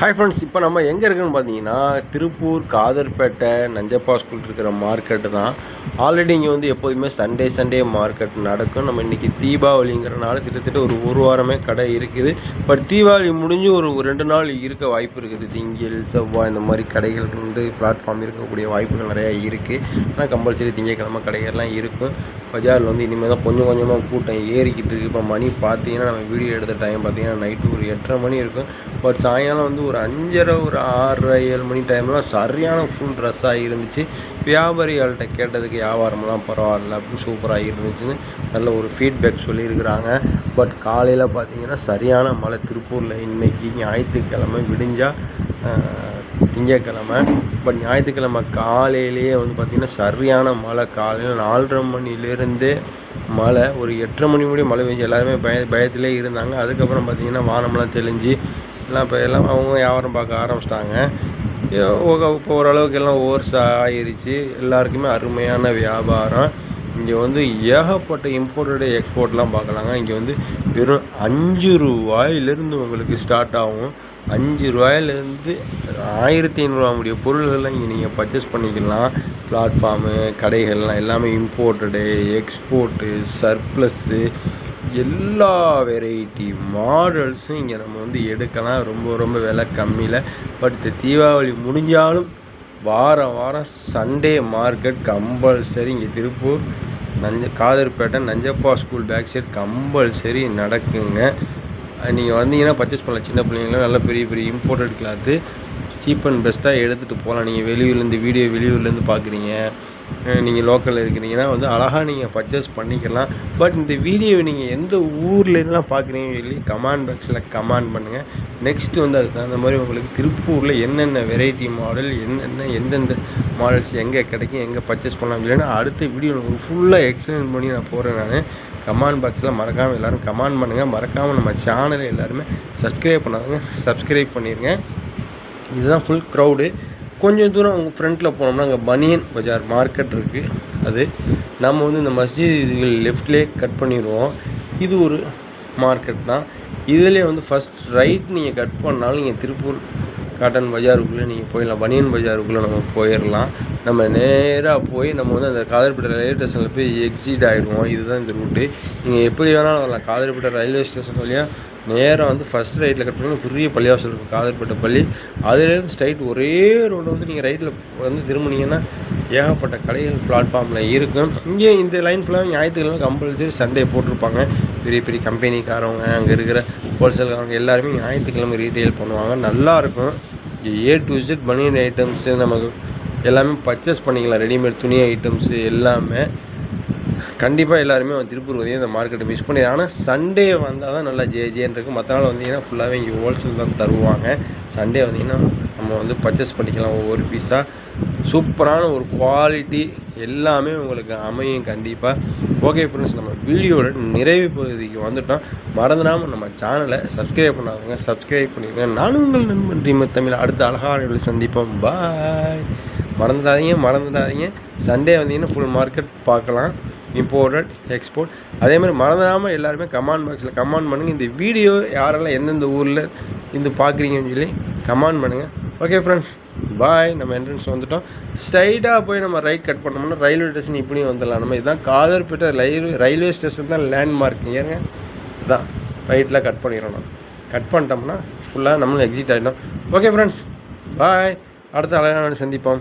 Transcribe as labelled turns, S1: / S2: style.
S1: Hi friends இப்போ நம்ம எங்கே இருக்குன்னு பார்த்தீங்கன்னா திருப்பூர் காதர்பேட்டை நஞ்சப்பா ஸ்கூல் இருக்கிற மார்க்கெட்டு தான். ஆல்ரெடி இங்கே வந்து எப்போதுமே சண்டே சண்டே மார்க்கெட் நடக்கும். நம்ம இன்றைக்கி தீபாவளிங்கிறனால கிட்டத்தட்ட ஒரு ஒரு வாரமே கடை இருக்குது. பட் தீபாவளி முடிஞ்சு ஒரு ரெண்டு நாள் இருக்க வாய்ப்பு இருக்குது. திங்கள் செவ்வாய் இந்த மாதிரி கடைகள் வந்து பிளாட்ஃபார்ம் இருக்கக்கூடிய வாய்ப்புகள் நிறையா இருக்குது ஆனால் கம்பல்சரி திங்கக்கிழமை கடைகள்லாம் இருக்கும். பஜாரில் வந்து இனிமேல் தான் கொஞ்சம் கொஞ்சமாக கூட்டம் ஏறிக்கிட்டு இருக்குது இப்போ மணி பார்த்தீங்கன்னா நம்ம வீடியோ எடுத்த டைம் பார்த்தீங்கன்னா நைட்டு ஒரு எட்டரை மணி இருக்கும். பட் சாயங்காலம் வந்து ஒரு அஞ்சரை ஒரு ஆறரை ஏழு மணி டைம்லாம் சரியான ஃபுல் ட்ரெஸ்ஸாக இருந்துச்சு. வியாபாரிகள்கிட்ட கேட்டதுக்கு வியாபாரம்லாம் பரவாயில்ல அப்படின்னு சூப்பராக இருந்துச்சுன்னு நல்ல ஒரு ஃபீட்பேக் சொல்லியிருக்கிறாங்க. பட் காலையில் பார்த்தீங்கன்னா சரியான மழை திருப்பூரில் இன்றைக்கி ஞாயிற்றுக்கிழமை விடிஞ்சால் திங்கக்கிழமை. பட் ஞாயிற்றுக்கிழமை காலையிலேயே வந்து பார்த்திங்கன்னா சரியான மழை. காலையில் நாலரை மணிலேருந்தே மழை. ஒரு எட்டரை மணி முடியும் மழை பெஞ்சு எல்லாருமே பய பயத்திலே இருந்தாங்க. அதுக்கப்புறம் பார்த்திங்கன்னா வானம்லாம் தெளிஞ்சு எல்லாம் இப்போ எல்லாம் அவங்க வியாபாரம் பார்க்க ஆரம்பிச்சிட்டாங்க. இப்போ ஓரளவுக்கு எல்லாம் ஓர்ஸ் ஆயிருச்சு. எல்லாருக்குமே அருமையான வியாபாரம். இங்கே வந்து ஏகப்பட்ட இம்போர்ட்டடு எக்ஸ்போர்ட்லாம் பார்க்கலாங்க. இங்கே வந்து வெறும் அஞ்சு ரூபாயிலிருந்து உங்களுக்கு ஸ்டார்ட் ஆகும். அஞ்சு ரூபாயிலேருந்து ஆயிரத்தி ஐநூறுரூவா முடிய பொருள்கள்லாம் இங்கே நீங்கள் பர்ச்சேஸ் பண்ணிக்கலாம். பிளாட்ஃபார்மு கடைகள்லாம் எல்லாமே இம்போர்ட்டடு எக்ஸ்போர்ட்டு சர்ப்ளஸ்ஸு எல்லா வெரைட்டி மாடல்ஸும் இங்கே நம்ம வந்து எடுக்கலாம். ரொம்ப ரொம்ப விலை கம்மியில். பட் தீபாவளி முடிஞ்சாலும் வாரம் வாரம் சண்டே மார்க்கெட் கம்பல்சரி இங்கே திருப்பூர் நஞ்ச Khaderpet Nanjappa school back side compulsory நடக்குங்க. நீங்கள் வந்தீங்கன்னா பர்ச்சேஸ் பண்ணலாம். சின்ன பிள்ளைங்களும் நல்ல பெரிய பெரிய இம்போர்ட்டட் கிளாத்து சீப் அண்ட் பெஸ்ட்டாக எடுத்துகிட்டு போகலாம். நீங்கள் வெளியூர்லேருந்து வீடியோ வெளியூர்லேருந்து பார்க்குறீங்க நீங்கள் லோக்கலில் இருக்கிறீங்கன்னா வந்து அழகாக நீங்கள் பர்ச்சேஸ் பண்ணிக்கலாம். பட் இந்த வீடியோவை நீங்கள் எந்த ஊர்லேருந்துலாம் பார்க்குறீங்க சொல்லி கமெண்ட் பாக்ஸில் கமெண்ட் பண்ணுங்கள் நெக்ஸ்ட்டு வந்து அதுக்கு தகுந்த மாதிரி உங்களுக்கு திருப்பூரில் என்னென்ன வெரைட்டி மாடல் என்னென்ன எந்தெந்த மாடல்ஸ் எங்கே கிடைக்கும் எங்கே பர்ச்சேஸ் பண்ணலாம் இல்லைன்னா அடுத்த வீடியோ உங்களுக்கு ஃபுல்லாக எக்ஸ்பிளைன் பண்ணி நான் போகிறேன் நான். கமெண்ட் பாக்ஸில் மறக்காமல் எல்லோரும் கமெண்ட் பண்ணுங்கள் மறக்காமல் நம்ம சேனலை எல்லாருமே சப்ஸ்கிரைப் பண்ணாதுங்க. சப்ஸ்கிரைப் பண்ணிடுங்க இதுதான் ஃபுல் க்ரௌடு கொஞ்சம் தூரம் அவங்க ஃப்ரண்ட்டில் போனோம்னா அங்கே பனியன் பஜார் மார்க்கெட் இருக்குது அது நம்ம வந்து இந்த மஸ்ஜித் இதுகள் லெஃப்ட்லேயே கட் பண்ணிடுவோம். இது ஒரு மார்க்கெட் தான். இதிலே வந்து ஃபஸ்ட் ரைட் நீங்கள் கட் பண்ணாலும் நீங்கள் திருப்பூர் காட்டன் பஜாருக்குள்ளே நீங்கள் போயிடலாம். பனியன் பஜாருக்குள்ளே நம்ம போயிடலாம். நம்ம நேராக போய் நம்ம வந்து அந்த காதர்பேட்டை ரயில்வே ஸ்டேஷனில் போய் எக்ஸிட் ஆகிடுவோம் இதுதான் இந்த ரூட்டு நீங்கள் எப்படி வேணாலும் வரலாம். காதர்பேட்டை ரயில்வே ஸ்டேஷன் வழியாக நேராக வந்து ஃபஸ்ட் ரைட்டில் கட் பண்ணி பெரிய பள்ளியாக சொல்லிருக்கும் காதல்பட்ட பள்ளி. அதுலேருந்து ஸ்ட்ரைட் ஒரே ரோடு வந்து நீங்கள் ரைட்டில் வந்து திரும்பினீங்கன்னா ஏகப்பட்ட கடைகள் பிளாட்ஃபார்மில் இருக்கும். இங்கே இந்த லைன் ஃபுல்லாக ஞாயிற்றுக்கிழமை கம்பல்சரி சண்டே போட்டிருப்பாங்க. பெரிய பெரிய கம்பெனிக்காரவங்க அங்கே இருக்கிற ஹோல்சேல்காரங்க எல்லாருமே ஞாயிற்றுக்கிழமை ரீட்டெயில் பண்ணுவாங்க. நல்லாயிருக்கும் இங்கே ஏ டு ஜெட் பனியன் ஐட்டம்ஸு நமக்கு எல்லாமே பர்ச்சேஸ் பண்ணிக்கலாம். ரெடிமேட் துணி ஐட்டம்ஸு எல்லாமே. கண்டிப்பாக எல்லாருமே வந்து திருப்பூர் வந்து இந்த மார்க்கெட்டை மிஸ் பண்ணி ஆனால் சண்டே வந்தால் தான் நல்லா ஜே ஜேன்னு இருக்குது மற்ற நாள் வந்தீங்கன்னா ஃபுல்லாகவே இங்கே ஹோல்சேல் தான் தருவாங்க. சண்டே வந்தீங்கன்னா நம்ம வந்து பர்ச்சேஸ் பண்ணிக்கலாம் ஒவ்வொரு பீஸாக சூப்பரான ஒரு குவாலிட்டி எல்லாமே உங்களுக்கு அமையும் கண்டிப்பாக ஓகே ஃப்ரெண்ட்ஸ் நம்ம வீடியோட நிறைவு பகுதிக்கு வந்துட்டோம். மறந்துடாமல் நம்ம சேனலை சப்ஸ்கிரைப் பண்ணாதவங்க சப்ஸ்கிரைப் பண்ணிக்கோங்க. நானும் உங்கள் நண்பன் ரீம தமிழ். அடுத்த அழகான சந்திப்போம். பாய் மறந்துடாதீங்க மறந்துடாதீங்க. சண்டே வந்தீங்கன்னா ஃபுல் மார்க்கெட் பார்க்கலாம். இம்போர்ட்டட் எக்ஸ்போர்ட் அதே மாதிரி மறந்துடாமல் எல்லாருமே கமெண்ட் பாக்ஸில் கமெண்ட் பண்ணுங்கள் இந்த வீடியோ யாரெல்லாம் எந்தெந்த ஊரில் இருந்து பார்க்குறீங்கன்னு சொல்லி கமெண்ட் பண்ணுங்கள் ஓகே ஃப்ரெண்ட்ஸ் பாய் நம்ம என்ட்ரன்ஸ் வந்துட்டோம். ஸ்ட்ரைட்டாக போய் நம்ம ரைட் கட் பண்ணோம்னா ரயில்வே ஸ்டேஷன் இப்படியும் வந்துடலாம். நம்ம இதுதான் காதர்பேட்டை ரயில்வே ரயில்வே ஸ்டேஷன் தான் லேண்ட்மார்க் ஏங்க இதான். ரைட்டில் கட் பண்ணிடணும் கட் பண்ணிட்டோம்னா ஃபுல்லாக நம்மளும் எக்ஸிட் ஆகிடும் ஓகே ஃப்ரெண்ட்ஸ் பாய் அடுத்த அழகான சந்திப்போம்.